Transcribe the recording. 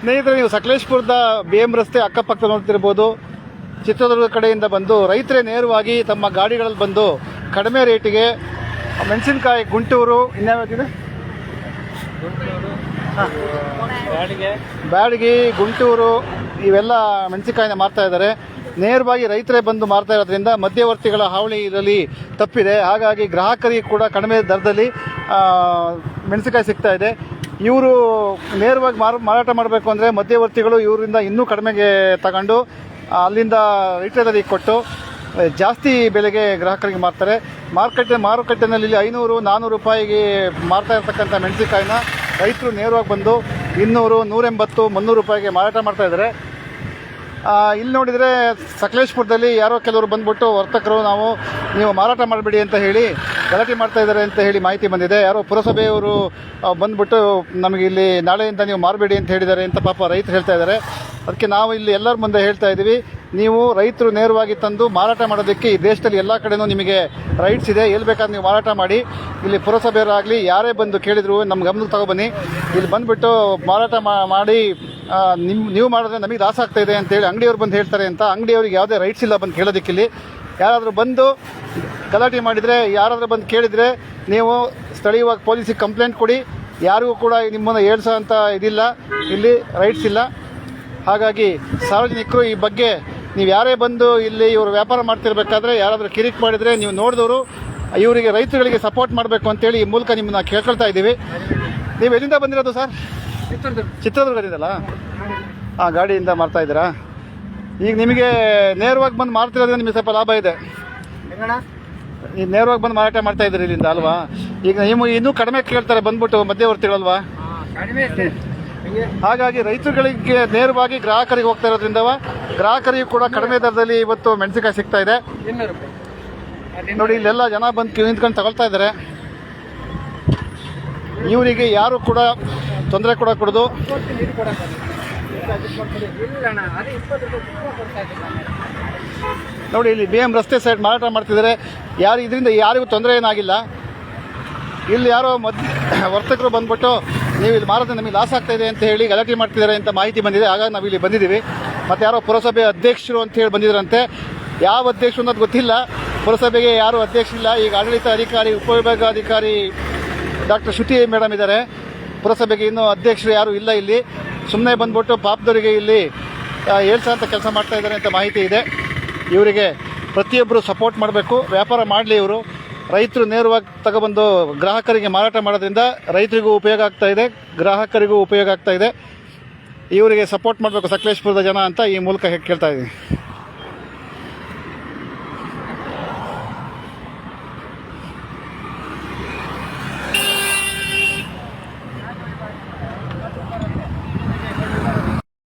ಸ್ನೇಹಿತರೆ, ನೀವು ಸಕಲೇಶ್ಪುರದ B M ರಸ್ತೆ ಅಕ್ಕಪಕ್ಕ ನೋಡ್ತಿರ್ಬೋದು. ಚಿತ್ರದುರ್ಗ ಕಡೆಯಿಂದ ಬಂದು ರೈತರೇ ನೇರವಾಗಿ ತಮ್ಮ ಗಾಡಿಗಳಲ್ಲಿ ಬಂದು ಕಡಿಮೆ ರೇಟಿಗೆ ಮೆಣಸಿನಕಾಯಿ, ಗುಂಟೂರು ಇನ್ಯಾವ್ಯಾವ್ದಿದೆ ಬ್ಯಾಡಗಿ, ಗುಂಟೂರು, ಇವೆಲ್ಲ ಮೆಣಸಿನಕಾಯಿನ ಮಾರ್ತಾ ಇದ್ದಾರೆ. ನೇರವಾಗಿ ರೈತರೇ ಬಂದು ಮಾರ್ತಾ ಇರೋದ್ರಿಂದ ಮಧ್ಯವರ್ತಿಗಳ ಹಾವಳಿ ಇದರಲ್ಲಿ ತಪ್ಪಿದೆ. ಹಾಗಾಗಿ ಗ್ರಾಹಕರಿಗೆ ಕೂಡ ಕಡಿಮೆ ದರದಲ್ಲಿ ಮೆಣಸಿನಕಾಯಿ ಸಿಗ್ತಾ ಇದೆ. ಇವರು ನೇರವಾಗಿ ಮಾರ, ಮಾರಾಟ ಮಾಡಬೇಕು ಅಂದರೆ ಮಧ್ಯವರ್ತಿಗಳು ಇವರಿಂದ ಇನ್ನೂ ಕಡಿಮೆಗೆ ತಗೊಂಡು ಅಲ್ಲಿಂದ ರಿಟೇಲರಿಗೆ ಕೊಟ್ಟು ಜಾಸ್ತಿ ಬೆಲೆಗೆ ಗ್ರಾಹಕರಿಗೆ ಮಾರ್ತಾರೆ. ಮಾರುಕಟ್ಟೆ, ಮಾರುಕಟ್ಟೆನಲ್ಲಿ ಐನೂರು ನಾನ್ನೂರು ರೂಪಾಯಿಗೆ ಮಾರ್ತಾ ಇರ್ತಕ್ಕಂಥ ಮೆಣಸಿನಕಾಯಿನ ರೈತರು ನೇರವಾಗಿ ಬಂದು ಇನ್ನೂರು, ನೂರೆಂಬತ್ತು, ಮುನ್ನೂರು ರೂಪಾಯಿಗೆ ಮಾರಾಟ ಮಾಡ್ತಾ ಇದ್ದಾರೆ. ಇಲ್ಲಿ ನೋಡಿದರೆ ಸಕಲೇಶ್ಪುರದಲ್ಲಿ ಯಾರೋ ಕೆಲವರು ಬಂದುಬಿಟ್ಟು ವರ್ತಕರು, ನಾವು, ನೀವು ಮಾರಾಟ ಮಾಡಬೇಡಿ ಅಂತ ಹೇಳಿ ಗಲಾಟೆ ಮಾಡ್ತಾ ಇದ್ದಾರೆ ಅಂತ ಹೇಳಿ ಮಾಹಿತಿ ಬಂದಿದೆ. ಯಾರೋ ಪುರಸಭೆಯವರು ಬಂದ್ಬಿಟ್ಟು ನಮಗೆ ಇಲ್ಲಿ ನಾಳೆಯಿಂದ ನೀವು ಮಾರಬೇಡಿ ಅಂತ ಹೇಳಿದ್ದಾರೆ ಅಂತ ಪಾಪ ರೈತರು ಹೇಳ್ತಾ ಇದ್ದಾರೆ. ಅದಕ್ಕೆ ನಾವು ಇಲ್ಲಿ ಎಲ್ಲರ ಮುಂದೆ ಹೇಳ್ತಾ ಇದ್ದೀವಿ. ನೀವು ರೈತರು ನೇರವಾಗಿ ತಂದು ಮಾರಾಟ ಮಾಡೋದಕ್ಕೆ ಈ ದೇಶದಲ್ಲಿ ಎಲ್ಲ ಕಡೆನೂ ನಿಮಗೆ ರೈಟ್ಸ್ ಇದೆ. ಎಲ್ಲಿ ಬೇಕಾದ್ರೆ ನೀವು ಮಾರಾಟ ಮಾಡಿ. ಇಲ್ಲಿ ಪುರಸಭೆಯವರಾಗಲಿ ಯಾರೇ ಬಂದು ಕೇಳಿದ್ರು ನಮ್ಮ ಗಮನಕ್ಕೆ ತಗೊಬನ್ನಿ ಇಲ್ಲಿ ಬಂದುಬಿಟ್ಟು ಮಾರಾಟ ಮಾಡಿ ನಿಮ್ಮ ನೀವು ಮಾಡಿದ್ರೆ ನಮಗೆ ಲಾಸ್ ಆಗ್ತಾಯಿದೆ ಅಂತೇಳಿ ಅಂಗಡಿಯವ್ರು ಬಂದು ಹೇಳ್ತಾರೆ ಅಂತ ಅಂಗಡಿಯವ್ರಿಗೆ ಯಾವುದೇ ರೈಟ್ಸ್ ಇಲ್ಲ ಬಂದು ಕೇಳೋದಕ್ಕಿಲ್ಲಿ ಯಾರಾದರೂ ಬಂದು ಗಲಾಟೆ ಮಾಡಿದರೆ ಯಾರಾದರೂ ಬಂದು ಕೇಳಿದರೆ ನೀವು ಸ್ಥಳೀಯವಾಗಿ ಪೊಲೀಸಿಗೆ ಕಂಪ್ಲೇಂಟ್ ಕೊಡಿ. ಯಾರಿಗೂ ಕೂಡ ನಿಮ್ಮನ್ನು ಏಳ್ಸೋ ಅಂತ ಇದಿಲ್ಲ. ಇಲ್ಲಿ ರೈಟ್ಸ್ ಇಲ್ಲ. ಹಾಗಾಗಿ ಸಾರ್ವಜನಿಕರು ಈ ಬಗ್ಗೆ ನೀವು ಯಾರೇ ಬಂದು ಇಲ್ಲಿ ಇವರು ವ್ಯಾಪಾರ ಮಾಡ್ತಿರ್ಬೇಕಾದ್ರೆ ಯಾರಾದರೂ ಕಿರಿಕ್ ಮಾಡಿದರೆ ನೀವು ನೋಡಿದವರು ಇವರಿಗೆ ರೈತರುಗಳಿಗೆ ಸಪೋರ್ಟ್ ಮಾಡಬೇಕು ಅಂತೇಳಿ ಈ ಮೂಲಕ ನಿಮ್ಮನ್ನ ಕೇಳ್ಕೊಳ್ತಾ ಇದ್ದೀವಿ. ನೀವು ಎಲ್ಲಿಂದ ಬಂದಿರೋದು ಸರ್? ಚಿತ್ರದುರ್ಗದಿಂದಲ್ಲ ಹಾಂ ಗಾಡಿಯಿಂದ ಮಾರ್ತಾ ಇದ್ದೀರಾ? ಈಗ ನಿಮಗೆ ನೇರವಾಗಿ ಬಂದು ಮಾರ್ತಿರೋದ್ರಿಂದ ನಿಮಗೆ ಸ್ವಲ್ಪ ಲಾಭ ಇದೆ. ನೇರವಾಗಿ ಬಂದು ಮಾರಾಟ ಮಾಡ್ತಾ ಇದ್ದೀರಿ ಇಲ್ಲಿಂದ, ಅಲ್ವಾ? ಈಗ ನೀವು ಇನ್ನೂ ಕಡಿಮೆ ಕೇಳ್ತಾರೆ, ಬಂದ್ಬಿಟ್ಟು ಮಧ್ಯವರ್ತಿಗಳಲ್ವಾ ಹಾಗಾಗಿ ರೈತರುಗಳಿಗೆ ನೇರವಾಗಿ ಗ್ರಾಹಕರಿಗೆ ಹೋಗ್ತಾ ಇರೋದ್ರಿಂದ ಗ್ರಾಹಕರಿಗೂ ಕೂಡ ಕಡಿಮೆ ದರದಲ್ಲಿ ಇವತ್ತು ಮೆಣಸಿನಕಾಯಿ ಸಿಗ್ತಾ ಇದೆ. ನೋಡಿ, ಇಲ್ಲೆಲ್ಲ ಜನ ಬಂದು ನಿಂತ್ಕೊಂಡು ತಗೊಳ್ತಾ ಇದ್ದಾರೆ. ಇವರಿಗೆ ಯಾರು ಕೂಡ ತೊಂದರೆ ಕೂಡ ಕೊಡೋದು. ನೋಡಿ, ಇಲ್ಲಿ ಬಿ ಎಂ ರಸ್ತೆ ಸೈಡ್ ಮಾರಾಟ ಮಾಡ್ತಿದ್ದಾರೆ. ಯಾರು ಇದರಿಂದ ಯಾರಿಗೂ ತೊಂದರೆ ಏನಾಗಿಲ್ಲ. ಇಲ್ಲಿ ಯಾರೋ ಮದ್, ವರ್ತಕರು ಬಂದ್ಬಿಟ್ಟು ನೀವು ಇಲ್ಲಿ ಮಾರೋದು ನಮಗೆ ಲಾಸ್ ಆಗ್ತಾ ಇದೆ ಅಂತ ಹೇಳಿ ಗಲಾಟೆ ಮಾಡ್ತಿದ್ದಾರೆ ಅಂತ ಮಾಹಿತಿ ಬಂದಿದೆ. ಹಾಗಾಗಿ ನಾವು ಇಲ್ಲಿ ಬಂದಿದ್ದೀವಿ. ಮತ್ತು ಯಾರೋ ಪುರಸಭೆ ಅಧ್ಯಕ್ಷರು ಅಂತ ಹೇಳಿ ಬಂದಿದ್ರಂತೆ. ಯಾವ ಅಧ್ಯಕ್ಷರು ಅನ್ನೋದು ಗೊತ್ತಿಲ್ಲ. ಪುರಸಭೆಗೆ ಯಾರು ಅಧ್ಯಕ್ಷರಿಲ್ಲ ಈಗ ಆಡಳಿತ ಅಧಿಕಾರಿ, ಉಪವಿಭಾಗಾಧಿಕಾರಿ ಡಾಕ್ಟರ್ ಶ್ರುತಿ ಮೇಡಮ್ ಇದ್ದಾರೆ. ಪುರಸಭೆಗೆ ಇನ್ನೂ ಅಧ್ಯಕ್ಷರು ಯಾರೂ ಇಲ್ಲ ಇಲ್ಲಿ. ಸುಮ್ಮನೆ ಬಂದ್ಬಿಟ್ಟು ಪಾಪದವರಿಗೆ ಇಲ್ಲಿ ಏಳ್ಸ ಅಂತ ಕೆಲಸ ಮಾಡ್ತಾ ಇದ್ದಾರೆ ಅಂತ ಮಾಹಿತಿ ಇದೆ. ಇವರಿಗೆ ಪ್ರತಿಯೊಬ್ಬರು ಸಪೋರ್ಟ್ ಮಾಡಬೇಕು. ವ್ಯಾಪಾರ ಮಾಡಲಿ ಇವರು. ರೈತರು ನೇರವಾಗಿ ತಗೊಬಂದು ಗ್ರಾಹಕರಿಗೆ ಮಾರಾಟ ಮಾಡೋದ್ರಿಂದ ರೈತರಿಗೂ ಉಪಯೋಗ ಆಗ್ತಾ ಇದೆ, ಗ್ರಾಹಕರಿಗೂ ಉಪಯೋಗ ಆಗ್ತಾ ಇದೆ. ಇವರಿಗೆ ಸಪೋರ್ಟ್ ಮಾಡಬೇಕು ಸಕಲೇಶ್ಪುರದ ಜನ ಅಂತ ಈ ಮೂಲಕ ಕೇಳ್ತಾ ಇದ್ದೀನಿ.